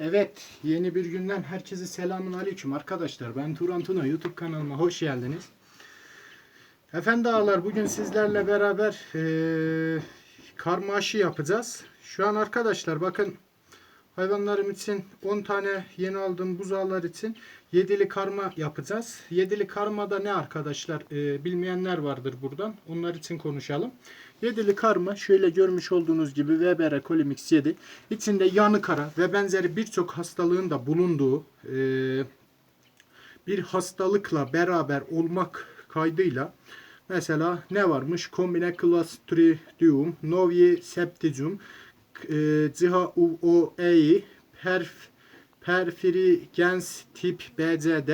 Evet, yeni bir günden herkese selamun aleyküm arkadaşlar. Ben Turan Tuna, YouTube kanalıma hoş geldiniz. Efendi ağalar, bugün sizlerle beraber eee karma aşı yapacağız. Şu an arkadaşlar bakın hayvanlarım için 10 tane yeni aldığım buzağlar için yedili karma yapacağız. Yedili karma da ne arkadaşlar Eee, bilmeyenler vardır buradan. Onlar için konuşalım. Yedili karma şöyle görmüş olduğunuz gibi Weber Colimix 7 içinde yanı kara ve benzeri birçok hastalığın da bulunduğu eee, bir hastalıkla beraber olmak kaydıyla mesela ne varmış? Combine Clostridium, Novi Septicum, e, CHUOEI, perf, Perfirigens tip BCD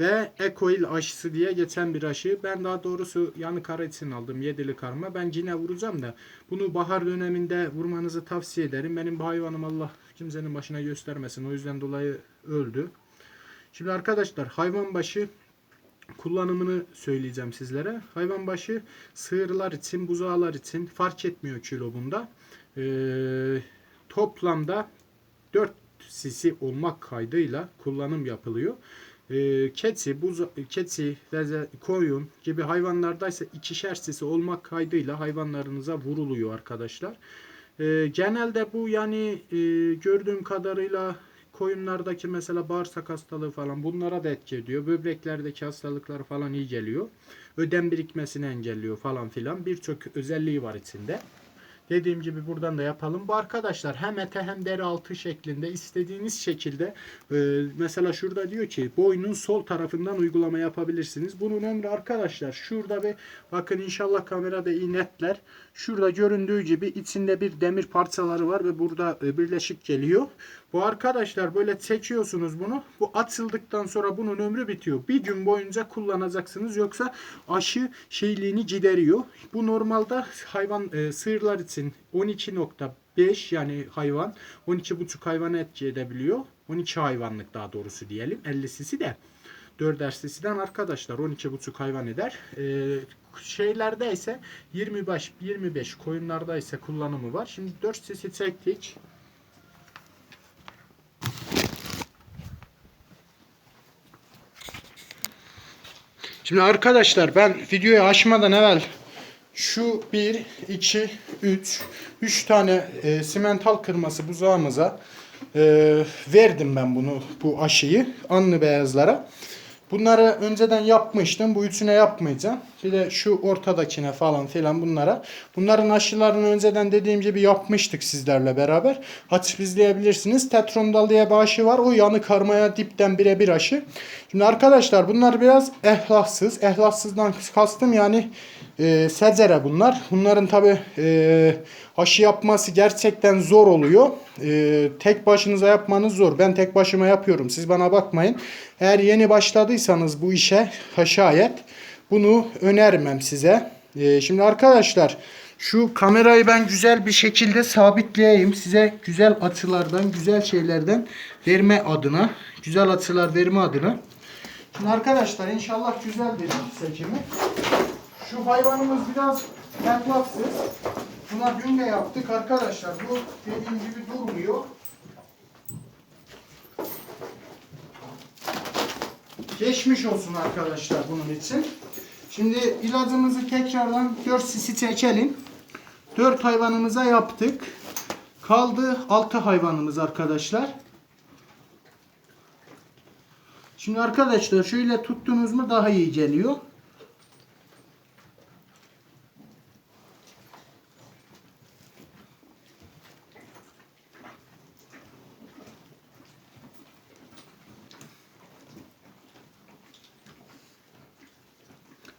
ve Ekoil aşısı diye geçen bir aşı. Ben daha doğrusu yanı kara için aldım. Yedili karma. Ben cine vuracağım da bunu bahar döneminde vurmanızı tavsiye ederim. Benim bu hayvanım Allah kimsenin başına göstermesin. O yüzden dolayı öldü. Şimdi arkadaşlar hayvan başı kullanımını söyleyeceğim sizlere. Hayvan başı sığırlar için, buzağlar için fark etmiyor kilo bunda. Ee, toplamda 4 sisi olmak kaydıyla kullanım yapılıyor. Ee, keçi, buz, keçi, ve koyun gibi hayvanlardaysa ikişer sisi olmak kaydıyla hayvanlarınıza vuruluyor arkadaşlar. Ee, genelde bu yani e, gördüğüm kadarıyla koyunlardaki mesela bağırsak hastalığı falan bunlara da etki ediyor. Böbreklerdeki hastalıklar falan iyi geliyor. Ödem birikmesini engelliyor falan filan. Birçok özelliği var içinde. Dediğim gibi buradan da yapalım. Bu arkadaşlar hem ete hem deri altı şeklinde istediğiniz şekilde e, mesela şurada diyor ki boynun sol tarafından uygulama yapabilirsiniz. Bunun ömrü arkadaşlar şurada bir bakın inşallah kamerada iyi netler. Şurada göründüğü gibi içinde bir demir parçaları var ve burada e, birleşik geliyor. Bu arkadaşlar böyle çekiyorsunuz bunu. Bu açıldıktan sonra bunun ömrü bitiyor. Bir gün boyunca kullanacaksınız yoksa aşı şeyliğini gideriyor. Bu normalde hayvan e, sığırlar için 12.5 yani hayvan 12.5 hayvanı etki edebiliyor. 12 hayvanlık daha doğrusu diyelim. 50'sisi de 4 sisi'den arkadaşlar 12.5 hayvan eder. Ee, şeylerde ise 25 25 koyunlarda ise kullanımı var. Şimdi 4 sisi çektik. Şimdi arkadaşlar ben videoyu açmadan evvel şu 1, 2, 3, 3 tane e, simental kırması buzağımıza e, verdim ben bunu bu aşıyı anlı beyazlara. Bunları önceden yapmıştım. Bu üçüne yapmayacağım. Bir de şu ortadakine falan filan bunlara. Bunların aşılarını önceden dediğim gibi yapmıştık sizlerle beraber. Açıp izleyebilirsiniz. Tetrondal diye bir aşı var. O yanı karmaya dipten birebir aşı. Şimdi arkadaşlar bunlar biraz ehlassız. Ehlassızdan kastım yani e, secere bunlar. Bunların tabi e, aşı yapması gerçekten zor oluyor. E, tek başınıza yapmanız zor. Ben tek başıma yapıyorum. Siz bana bakmayın. Eğer yeni başladıysanız bu işe şayet bunu önermem size. E, şimdi arkadaşlar şu kamerayı ben güzel bir şekilde sabitleyeyim. Size güzel açılardan, güzel şeylerden verme adına, güzel açılar verme adına. Şimdi arkadaşlar inşallah güzel bir seçimi. Şu hayvanımız biraz yaklaksız. Buna dün de yaptık arkadaşlar. Bu dediğim gibi durmuyor. Geçmiş olsun arkadaşlar bunun için. Şimdi ilacımızı tekrardan 4 sisi çekelim. 4 hayvanımıza yaptık. Kaldı 6 hayvanımız arkadaşlar. Şimdi arkadaşlar şöyle tuttunuz mu daha iyi geliyor.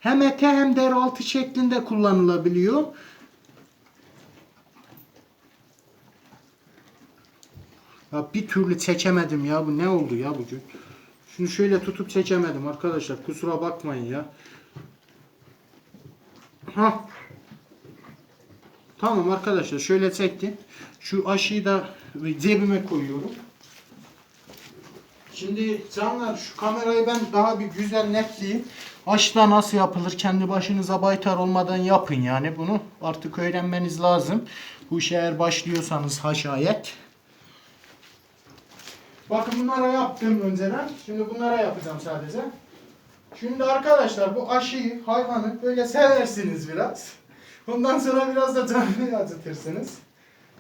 Hem ete hem deri altı şeklinde kullanılabiliyor. Ya bir türlü çekemedim ya bu ne oldu ya bugün? Şunu şöyle tutup çekemedim arkadaşlar kusura bakmayın ya. Ha. Tamam arkadaşlar şöyle çektim. Şu aşıyı da cebime koyuyorum. Şimdi canlar şu kamerayı ben daha bir güzel netleyeyim. Aşıda nasıl yapılır kendi başınıza baytar olmadan yapın yani bunu artık öğrenmeniz lazım. Bu işe eğer başlıyorsanız ha şayet. Bakın bunlara yaptım önceden. Şimdi bunlara yapacağım sadece. Şimdi arkadaşlar bu aşıyı, hayvanı böyle seversiniz biraz. Ondan sonra biraz da canını acıtırsınız.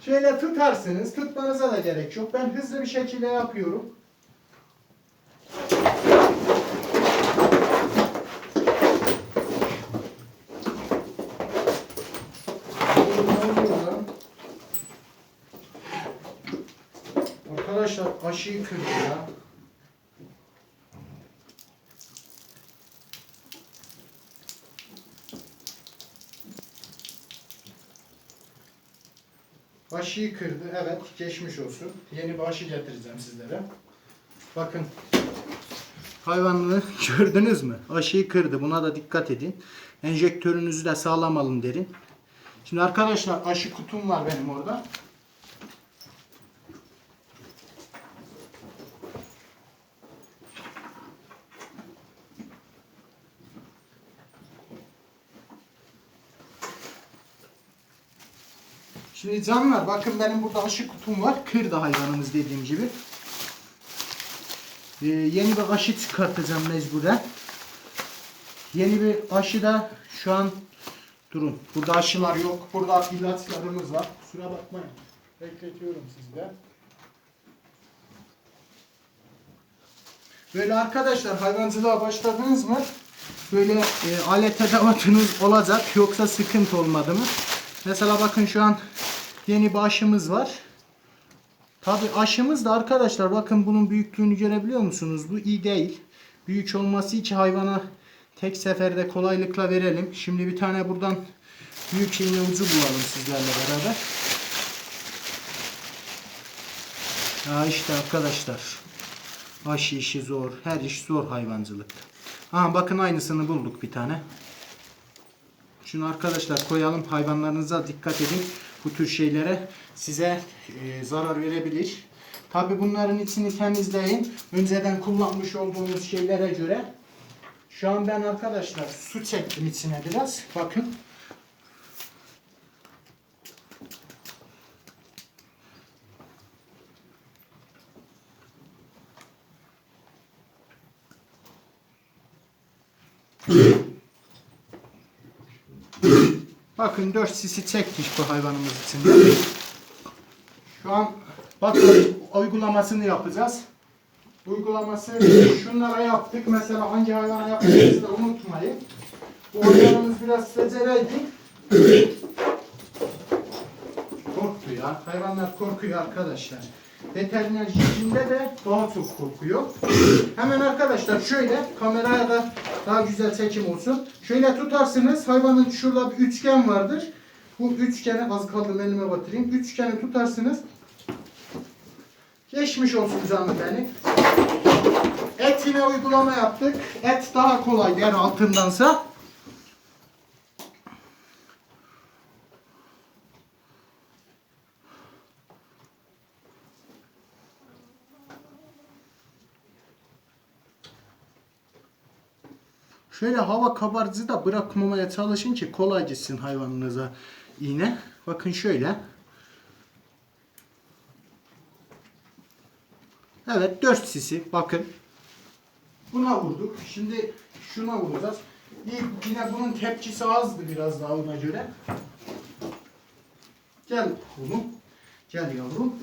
Şöyle tutarsınız. Tutmanıza da gerek yok. Ben hızlı bir şekilde yapıyorum. Ne oluyor lan? Arkadaşlar aşıyı kırdı ya. Aşıyı kırdı. Evet, geçmiş olsun. Yeni bir aşı getireceğim sizlere. Bakın. Hayvanını gördünüz mü? Aşıyı kırdı. Buna da dikkat edin. Enjektörünüzü de sağlam alın derin. Şimdi arkadaşlar aşı kutum var benim orada. Şimdi canlar bakın benim burada aşı kutum var. Kırdı hayvanımız dediğim gibi. Ee, yeni bir aşı çıkartacağım mecburen. Yeni bir aşı da şu an durun. Burada aşılar yok. Burada ilaçlarımız var. Kusura bakmayın. Bekletiyorum sizi de. Böyle arkadaşlar hayvancılığa başladınız mı? Böyle e, alet edevatınız olacak. Yoksa sıkıntı olmadı mı? Mesela bakın şu an yeni bir aşımız var. Tabi aşımız da arkadaşlar bakın bunun büyüklüğünü görebiliyor musunuz? Bu iyi değil. Büyük olması için hayvana tek seferde kolaylıkla verelim. Şimdi bir tane buradan büyük iğne ucu bulalım sizlerle beraber. Ya işte arkadaşlar. Aşı işi zor. Her iş zor hayvancılıkta. Aha bakın aynısını bulduk bir tane. Şunu arkadaşlar koyalım. Hayvanlarınıza dikkat edin. Bu tür şeylere size e, zarar verebilir. Tabi bunların içini temizleyin. Önceden kullanmış olduğunuz şeylere göre. Şu an ben arkadaşlar su çektim içine biraz. Bakın. Bakın 4 sisi çektik bu hayvanımız için. Şu an bakın uygulamasını yapacağız. Uygulaması şunlara yaptık. Mesela hangi hayvana yaptığınızı da unutmayın. Bu hayvanımız biraz secereydi. Korktu ya. Hayvanlar korkuyor arkadaşlar. Veteriner hekimde de daha çok korkuyor. Hemen arkadaşlar şöyle kameraya da daha güzel çekim olsun. Şöyle tutarsınız. Hayvanın şurada bir üçgen vardır. Bu üçgeni az kaldı elime batırayım. Üçgeni tutarsınız. Geçmiş olsun canım benim. Et yine uygulama yaptık. Et daha kolay yer altındansa. Şöyle hava kabarcı da bırakmamaya çalışın ki kolay gitsin hayvanınıza iğne. Bakın şöyle. Evet 4 sisi bakın. Buna vurduk. Şimdi şuna vuracağız. İlk yine bunun tepkisi azdı biraz daha ona göre. Gel oğlum. Gel yavrum.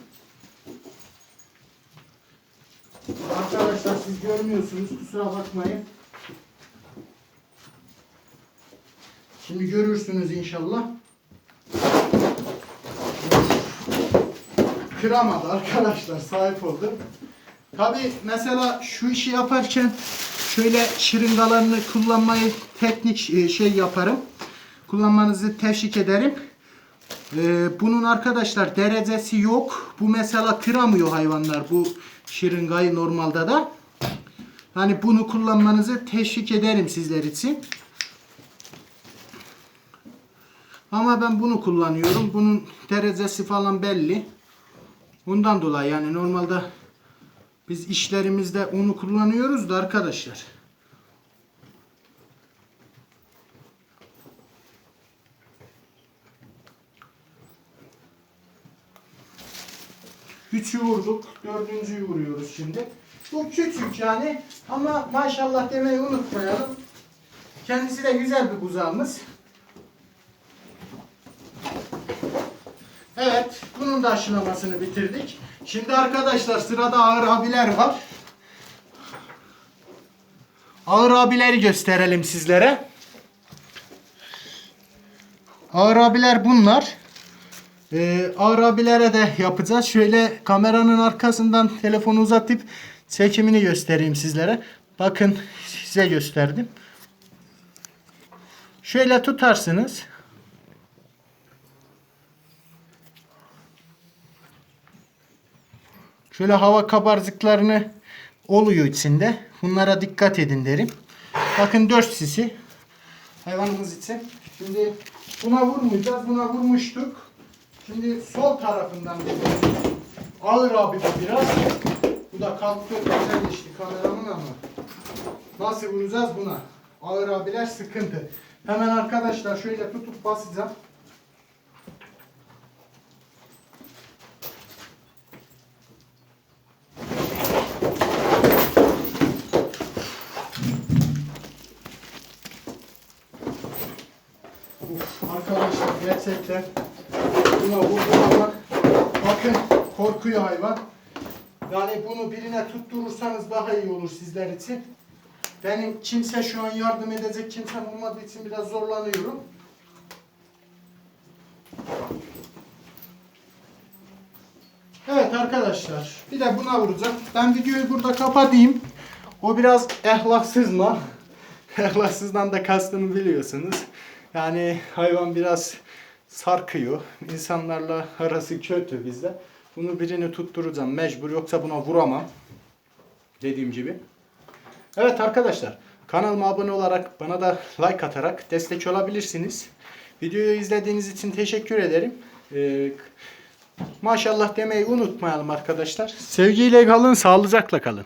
Arkadaşlar siz görmüyorsunuz kusura bakmayın. Şimdi görürsünüz inşallah. Kıramadı arkadaşlar sahip oldu. Tabi mesela şu işi yaparken şöyle şırıngalarını kullanmayı teknik e, şey yaparım. Kullanmanızı teşvik ederim. Ee, bunun arkadaşlar derecesi yok. Bu mesela kıramıyor hayvanlar bu şırıngayı normalde da. Hani bunu kullanmanızı teşvik ederim sizler için. Ama ben bunu kullanıyorum. Bunun derecesi falan belli. Bundan dolayı yani normalde biz işlerimizde onu kullanıyoruz da arkadaşlar. Üçü vurduk. Dördüncüyü vuruyoruz şimdi. Bu küçük yani ama maşallah demeyi unutmayalım. Kendisi de güzel bir buzağımız. Evet, bunun da aşılamasını bitirdik. Şimdi arkadaşlar sırada ağır abiler var. Ağır abileri gösterelim sizlere. Ağır abiler bunlar. Ee, ağır abilere de yapacağız. Şöyle kameranın arkasından telefonu uzatıp çekimini göstereyim sizlere. Bakın size gösterdim. Şöyle tutarsınız. Şöyle hava kabarcıklarını oluyor içinde. Bunlara dikkat edin derim. Bakın 4 sisi hayvanımız için. Şimdi buna vurmayacağız. Buna vurmuştuk. Şimdi sol tarafından dedim. Ağır abi bu biraz. Bu da kalktı güzel geçti kameramın ama. Nasıl vuracağız buna? Ağır abiler sıkıntı. Hemen arkadaşlar şöyle tutup basacağım. Gerçekten buna vurduğum zaman bakın korkuyor hayvan. Yani bunu birine tutturursanız daha iyi olur sizler için. Benim kimse şu an yardım edecek kimsem olmadığı için biraz zorlanıyorum. Evet arkadaşlar bir de buna vuracağım. Ben videoyu burada kapatayım. O biraz ehlaksız mı? Ehlaksızdan da kastını biliyorsunuz. Yani hayvan biraz sarkıyor. İnsanlarla arası kötü bizde. Bunu birini tutturacağım mecbur yoksa buna vuramam. Dediğim gibi. Evet arkadaşlar kanalıma abone olarak bana da like atarak destek olabilirsiniz. Videoyu izlediğiniz için teşekkür ederim. Ee, maşallah demeyi unutmayalım arkadaşlar. Sevgiyle kalın, sağlıcakla kalın.